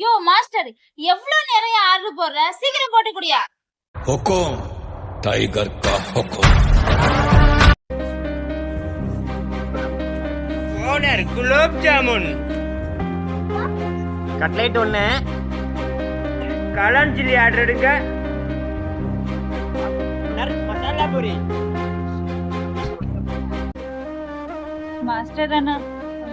யோ master எவ்வளவு நிறைய order போடுற? சீக்கிரம் போட்டு குடியா. ஹொக்கோம் டைகர் கா ஹொக்கோம் ஓனர் குலோப் ஜாமுன் கட்லைட் ஒண்ணு. கலான் சில்லி ஆர்டர் எடுங்க மசாலா பூரி மாஸ்டர் அண்ணா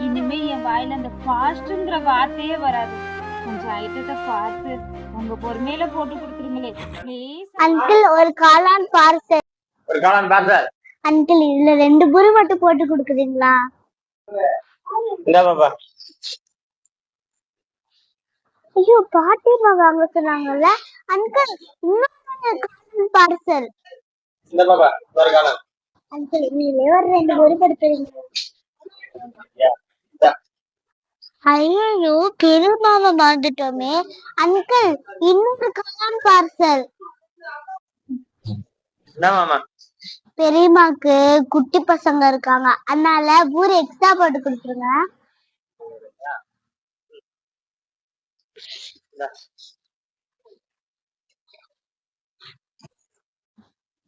இனிமே என் வாயில அந்த ஃபாஸ்ட்ங்கிற வார்த்தையே வராது. கொஞ்சம் ஐட்டத்தை பார்த்து உங்க பொறுமையில போட்டு கொடுத்துருங்களே. ப்ளீஸ் அங்கிள் ஒரு காளான் பார்சல் ஒரு காளான் பார்சல் அங்கிள் இதுல ரெண்டு பூரி மட்டும் போட்டு கொடுக்குறீங்களா? இந்த பாப்பா. ஐயோ பாட்டிமா வாங்க சொன்னாங்கல்ல. அங்கிள் இன்னும் பார்சல் இந்த பாப்பா ஒரு காளான். அங்கிள் நீங்களே ஒரு ரெண்டு பூரி கொடுத்துறீங்க ஐயோ பெருமாவை மறந்துட்டோமே அங்கிள் இன்னொரு காளான் பார்சல் பெரியம்மாக்கு குட்டி பசங்க இருக்காங்க. அதனால பூரி எக்ஸ்ட்ரா போட்டு கொடுத்துருங்க.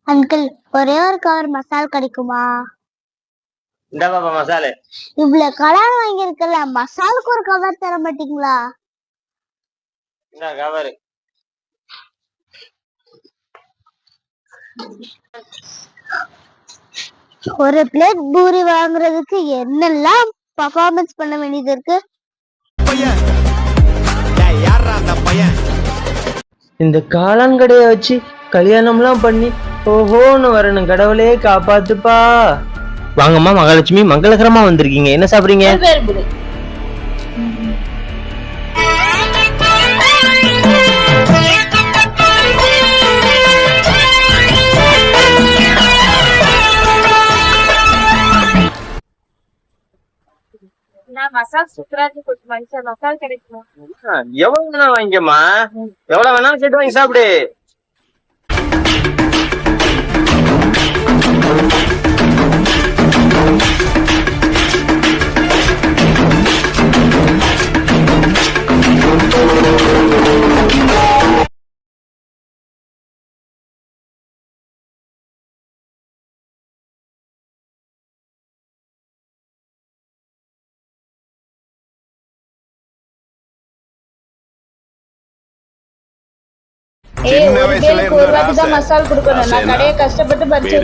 அங்கிள் ஒரே ஒரு கவர் மசால் கிடைக்குமா? இந்த பாப்பா மசாலு. இவ்வளவு கலர் வாங்கியிருக்கல மசாலுக்கு ஒரு கவர் தர மாட்டீங்களா? இந்த கவரு ஒரு பிளேட் பூரி வாங்குறதுக்கு என்னெல்லாம் பர்ஃபார்மன்ஸ் பண்ண வேண்டியது இருக்கு? இந்த காளான் கடையை வச்சு கல்யாணம்லாம் பண்ணி ஓஹோன்னு வரணும் கடவுளே காப்பாத்துப்பா. வாங்கம்மா மகாலட்சுமி மங்களகரமா வந்திருக்கீங்க. என்ன சாப்பிடுறீங்க? எவ்வளவு வேணா வாங்கிக்கம்மா. எவ்வளவு வேணாலும் கேட்டு வாங்கி சாப்பிடு. ஏய் ஒரு பேருக்கு ஒரு வாட்டி தான் மசால் கொடுக்கணும். நான் கடையை கஷ்டப்பட்டு பறிச்சு